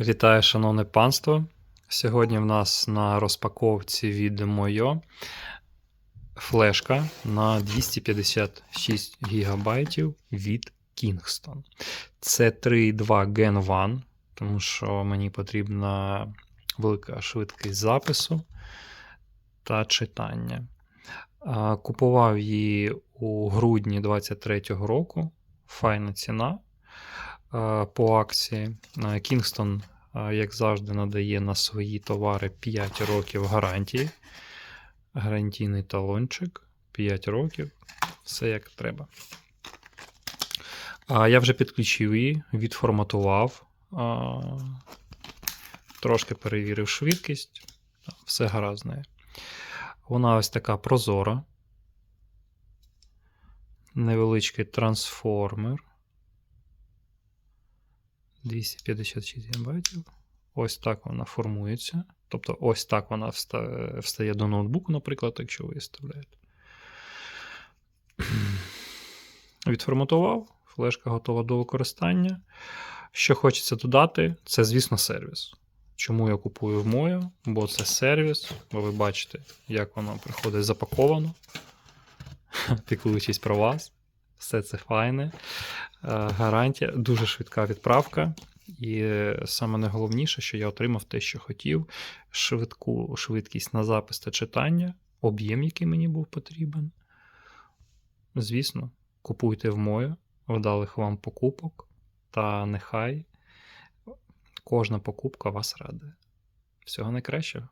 Вітаю, шановне панство. Сьогодні в нас на розпаковці від Moyo флешка на 256 ГБ від Kingston. Це 3.2 Gen 1, тому що мені потрібна велика швидкість запису та читання. Купував її у грудні 23-го року. Файна ціна по акції. Е, Kingston, е, як завжди, надає на свої товари 5 років гарантії. Гарантійний талончик 5 років. Все як треба. Я вже підключив її, відформатував, трошки перевірив швидкість. Все гаразд. Вона ось така прозора. Невеличкий трансформер. 256 ГБ. Ось так вона формується. Тобто, ось так вона вста- встає до ноутбуку, наприклад, якщо ви вставляєте. Відформатував, флешка готова до використання. Що хочеться додати, це, звісно, сервіс. Чому я купую в Moyo? Бо це сервіс, бо ви бачите, як воно приходить запаковано. Піклуючись про вас. Все це файне. Е, Гарантія, дуже швидка відправка. І саме найголовніше, що я отримав те, що хотів: швидку швидкість на запис та читання, об'єм, який мені був потрібен. Звісно, купуйте в Moyo, вдалих вам покупок, та нехай кожна покупка вас радує. Всього найкращого.